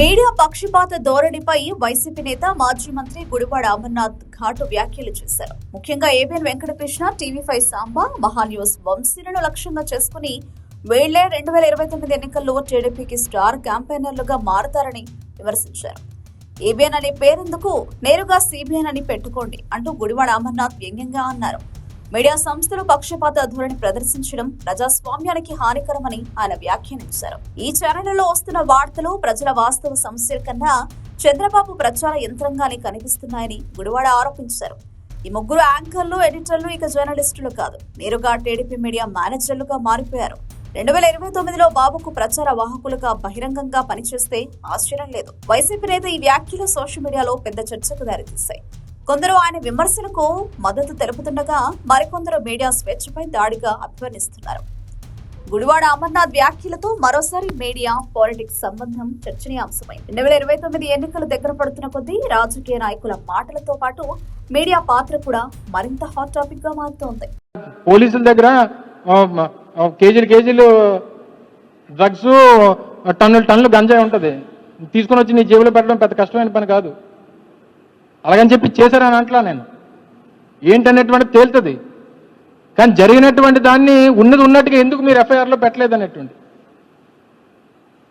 Media పక్షపాత ధోరణిపై YCP నేత మాజీ మంత్రి గుడివాడ అమర్నాథ్ ఘాటు వ్యాఖ్యలు చేశారు. ముఖ్యంగా ABN Venkatakrishna TV five Samba Mahanews వంశీలను లక్ష్యంగా చేసుకుని వేళ్ళే రెండు వేల ఇరవై తొమ్మిది ఎన్నికల్లో టీడీపీకి స్టార్ క్యాంపెయినర్లుగా మారతారని విమర్శించారు. ఏబిఎన్ అనే పేరెందుకు నేరుగా సిబిఎన్ అని పెట్టుకోండి అంటూ గుడివాడ అమర్నాథ్ వ్యంగ్యంగా అన్నారు. మీడియా సంస్థలు పక్షపాత ధోరణి ప్రదర్శించడం ప్రజాస్వామ్యానికి హానికరమని ఆయన వ్యాఖ్యానించారు ఈ ఛానళ్ళలో వస్తున్న వార్తలు ప్రజల వాస్తవ సమస్యల కన్నా చంద్రబాబు ప్రచార యంత్రంగానే కనిపిస్తున్నాయని గుడివాడ ఆరోపించారు. ఈ ముగ్గురు యాంకర్లు ఎడిటర్లు ఇక జర్నలిస్టులు కాదు. నేరుగా టీడీపీ మీడియా మేనేజర్లుగా మారిపోయారు. రెండు వేల ఇరవై తొమ్మిదిలో బాబుకు ప్రచార వాహకులుగా బహిరంగంగా పనిచేస్తే ఆశ్చర్యం లేదు. వైసీపీ నేత ఈ వ్యాఖ్యలు సోషల్ మీడియాలో పెద్ద చర్చకు దారితీశాయి. కొందరు ఆయన విమర్శలకు మద్దతు తెలుపుతుండగా మరికొందరు మీడియా స్వేచ్ఛపై దాడిగా అభివర్ణిస్తున్నారు. గుడివాడ అమర్నాథ్ వ్యాఖ్యలతో మరోసారి మీడియా పాలిటిక్స్ సంబంధం చర్చనీయాంశమైంది రెండు వేల ఇరవై తొమ్మిది ఎన్నికలు దగ్గర పడుతున్న కొద్దీ రాజకీయ నాయకుల మాటలతో పాటు మీడియా పాత్ర కూడా మరింత హాట్ టాపిక్గా మారుతోంది. పోలీసుల దగ్గర కేజీలు కేజీలు డ్రగ్స్ టన్నులు టన్నులు గంజాయి ఉంటుంది. తీసుకొని వచ్చి నీ జేబులో పెట్టడం పెద్ద కష్టమైన పని కాదు. అలాగని చెప్పి చేశారని అంటలా నేను. ఏంటనేటువంటి తేలుతుంది. కానీ జరిగినటువంటి దాన్ని ఉన్నది ఉన్నట్టుగా ఎందుకు మీరు ఎఫ్ఐఆర్లో పెట్టలేదు అనేటువంటి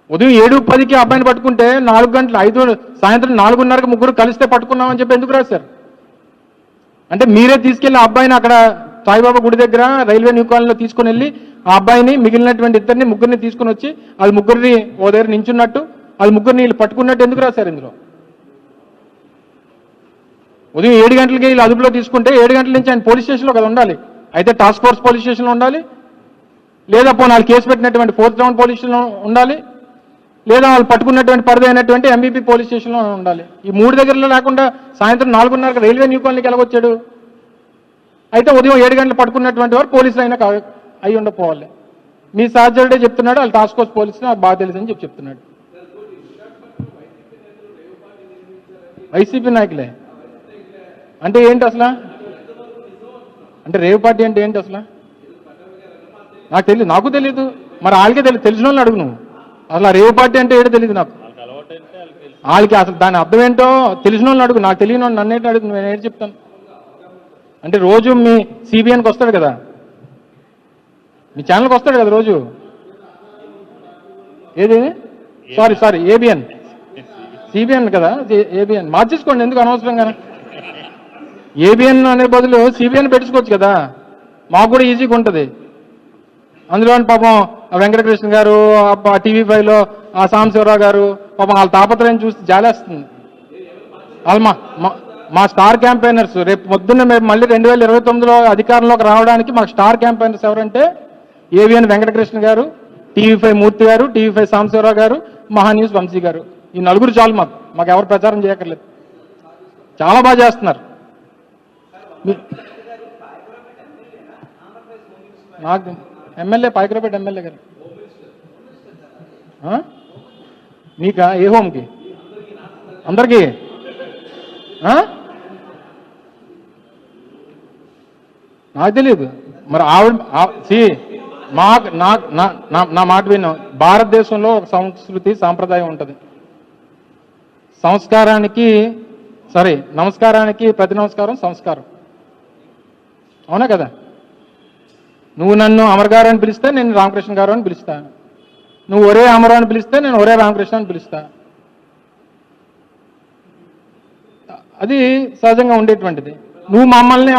ఉదయం ఏడు పదికి అబ్బాయిని పట్టుకుంటే నాలుగు గంటలు ఐదు సాయంత్రం నాలుగున్నరకు ముగ్గురు కలిస్తే పట్టుకున్నామని చెప్పి ఎందుకు రాశారు? అంటే మీరే తీసుకెళ్ళి ఆ అబ్బాయిని అక్కడ సాయిబాబా గుడి దగ్గర రైల్వే న్యూ కాలనీలో తీసుకుని వెళ్ళి ఆ అబ్బాయిని మిగిలినటువంటి ఇద్దరిని ముగ్గురిని తీసుకుని వచ్చి అది ముగ్గురిని ఓ దగ్గర నించున్నట్టు అది ముగ్గురిని వీళ్ళు పట్టుకున్నట్టు ఎందుకు రాశారు ఇందులో? ఉదయం ఏడు గంటలకి వీళ్ళు అదుపులో తీసుకుంటే ఏడు గంటల నుంచి ఆయన పోలీస్ స్టేషన్లో కదా ఉండాలి. అయితే టాస్క్ ఫోర్స్ పోలీస్ స్టేషన్లో ఉండాలి. లేదా పో నాలుగు కేసు పెట్టినటువంటి ఫోర్త్ రౌండ్ పోలీస్ స్టేషన్లో ఉండాలి. లేదా వాళ్ళు పట్టుకున్నటువంటి పరిధి అయినటువంటి ఎంబీపీ పోలీస్ స్టేషన్లో ఉండాలి. ఈ మూడు దగ్గరలో లేకుండా సాయంత్రం నాలుగున్నరకు రైల్వే న్యూ కాలనీకి ఎలాగొచ్చాడు? అయితే ఉదయం ఏడు గంటలు పట్టుకున్నటువంటి వారు పోలీసులు అయినా అయి ఉండపోవాలి మీ సహచరుడే చెప్తున్నాడు వాళ్ళు టాస్క్ ఫోర్స్ పోలీసులు నాకు బాగా తెలుసు అని చెప్పి చెప్తున్నాడు. వైసీపీ నాయకులే. అంటే ఏంటి అసలు? అంటే రేవ్ పార్టీ అంటే ఏంటి అసలు? నాకు తెలియదు నాకు తెలియదు మరి వాళ్ళకే తెలియదు తెలిసిన వాళ్ళని అడుగు నువ్వు. అసలు రేవ్ పార్టీ అంటే ఏంటో తెలియదు నాకు. వాళ్ళకి అసలు దాని అర్థం ఏంటో తెలిసిన వాళ్ళని అడుగు నాకు తెలియని వాళ్ళు నన్ను ఏంటి అడుగు నేను ఏంటి చెప్తాను? అంటే రోజు మీ సిబిఎన్కి వస్తాడు కదా? మీ ఛానల్కి వస్తాడు కదా రోజు? ఏది? సారీ సారీ ఏబిఎన్ సిబిఎన్ కదా? ఏబిఎన్ మార్చేసుకోండి ఎందుకు అనవసరం కానీ ఏబిఎన్ అనే బదులు సిబిఎన్ పెట్టుకోవచ్చు కదా. మాకు కూడా ఈజీగా ఉంటుంది. అందులో పాపం వెంకటకృష్ణ గారు టీవీ ఫైవ్లో ఆ సాంబశివరావు గారు పాపం వాళ్ళ తాపత్రయం చూసి జాలేస్తుంది. వాళ్ళు మా మా- మా స్టార్ క్యాంపెయినర్స్ రేపు పొద్దున్న మేము మళ్ళీ రెండు వేల ఇరవై తొమ్మిదిలో అధికారంలోకి రావడానికి మాకు స్టార్ క్యాంపెయినర్స్ ఎవరంటే ABN Venkatakrishna garu TV five మూర్తి గారు టీవీ ఫైవ్ సాంబశివరావు గారు మహాన్యూస్ వంశీ గారు. ఈ నలుగురు చాలు మాకు. మాకు ఎవరు ప్రచారం చేయక్కర్లేదు. చాలా బాగా చేస్తున్నారు. నాకు ఎమ్మెల్యే పాయకరపేట ఎమ్మెల్యే గారు. నీకా? ఏ హోమ్కి? అందరికీ? నాకు తెలియదు మరి ఆవిడ సి మా నా నా- నా- నా మాట విను. భారతదేశంలో ఒక సంస్కృతి సాంప్రదాయం ఉంటుంది. సంస్కారానికి సరే నమస్కారానికి ప్రతి నమస్కారం సంస్కారం. అవునా కదా? నువ్వు నన్ను అమర్ గారు అని పిలిస్తే నేను రామకృష్ణ గారు అని పిలుస్తా. నువ్వు ఒరే అమరు అని పిలిస్తే నేను ఒరే రామకృష్ణ అని పిలుస్తా. అది సహజంగా ఉండేటువంటిది. నువ్వు మమ్మల్ని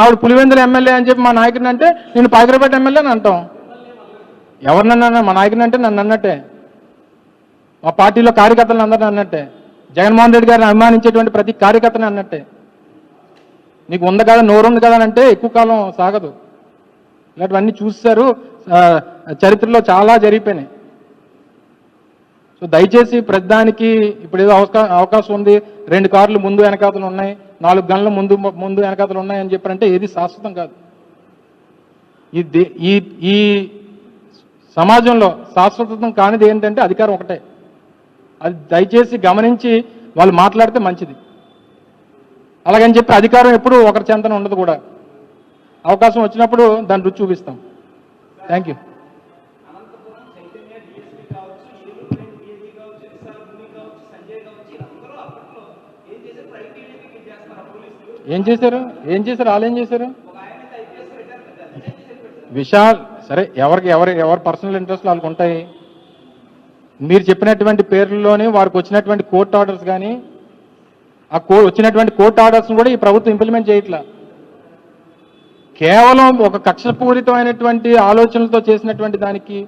ఆవిడ పులివెందుల ఎమ్మెల్యే అని చెప్పి మా నాయకుడిని అంటే నేను పాకిరపేట ఎమ్మెల్యే అని అంటాం. ఎవరినన్నా మా నాయకుని అంటే నన్ను అన్నట్టే. మా పార్టీలో కార్యకర్తలను అందరిని అన్నట్టే. జగన్మోహన్ రెడ్డి గారిని అభిమానించేటువంటి ప్రతి కార్యకర్తని అన్నట్టే. నీకు ఉంది కదా నోరు ఉంది కదా అని అంటే ఎక్కువ కాలం సాగదు. ఇలాంటివన్నీ చూస్తారు చరిత్రలో చాలా జరిగిపోయినాయి. సో దయచేసి ప్రతిదానికి ఇప్పుడు ఏదో అవకా- అవకాశం ఉంది. రెండు కార్లు ముందు వెనకాతలు ఉన్నాయి. నాలుగు గంటలు ముందు ముందు వెనకాతలు ఉన్నాయి అని చెప్పారంటే ఏది శాశ్వతం కాదు. ఈ దే- ఈ ఈ సమాజంలో శాశ్వతం కానిది ఏంటంటే అధికారం ఒకటే. అది దయచేసి గమనించి వాళ్ళు మాట్లాడితే మంచిది. అలాగని చెప్పి అధికారం ఎప్పుడు ఒకరి చెంతన ఉండదు కూడా. అవకాశం వచ్చినప్పుడు దాని రుచి చూపిస్తాం. థ్యాంక్ యూ ఏం చేశారు? ఏం చేశారు? వాళ్ళు ఏం చేశారు? విశాల్ సరే ఎవరికి ఎవరి ఎవరి పర్సనల్ ఇంట్రెస్ట్ వాళ్ళకు ఉంటాయి. మీరు చెప్పినటువంటి పేర్లలోనే వారికి వచ్చినటువంటి కోర్ట్ ఆర్డర్స్ కానీ ఆ కో వచ్చినటువంటి కోర్టు ఆర్డర్స్ను కూడా ఈ ప్రభుత్వం ఇంప్లిమెంట్ చేయట్లా. కేవలం ఒక కక్షపూరితమైనటువంటి ఆలోచనలతో చేసినటువంటి దానికి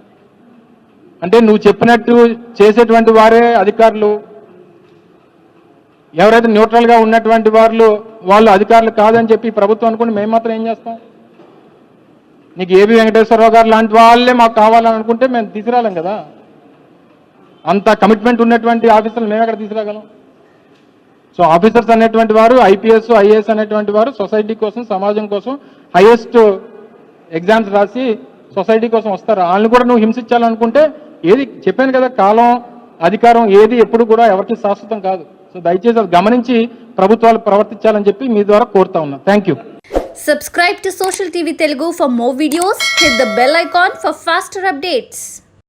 అంటే నువ్వు చెప్పినట్టు చేసేటువంటి వారే అధికారులు. ఎవరైతే న్యూట్రల్గా ఉన్నటువంటి వాళ్ళు వాళ్ళు అధికారులు కాదని చెప్పి ప్రభుత్వం అనుకుంటే మేము మాత్రం ఏం చేస్తాం? నీకు ఏబి వెంకటేశ్వరరావు గారు లాంటి వాళ్ళే మాకు కావాలని అనుకుంటే మేము తీసుకురాలేం కదా? అంత కమిట్మెంట్ ఉన్నటువంటి ఆఫీసర్లు మేము ఎక్కడ తీసుకురాగలం? సో ఆఫీసర్స్ అనేటువంటి వారు ఐపీఎస్ ఐఏఎస్ అనేటువంటి వారు సొసైటీ కోసం సమాజం కోసం హైయెస్ట్ ఎగ్జామ్స్ రాసి సొసైటీ కోసం వస్తారు. వాళ్ళని కూడా నువ్వు హింసించాలనుకుంటే ఏది చెప్పాను కదా కాలం అధికారం ఏది ఎప్పుడు కూడా ఎవరికి శాశ్వతం కాదు. సో దయచేసి అది గమనించి ప్రభుత్వాలు ప్రవర్తించాలని చెప్పి మీ ద్వారా కోరుతా ఉన్నా. Thank you subscribe to social TV Telugu for more videos hit the bell icon for faster updates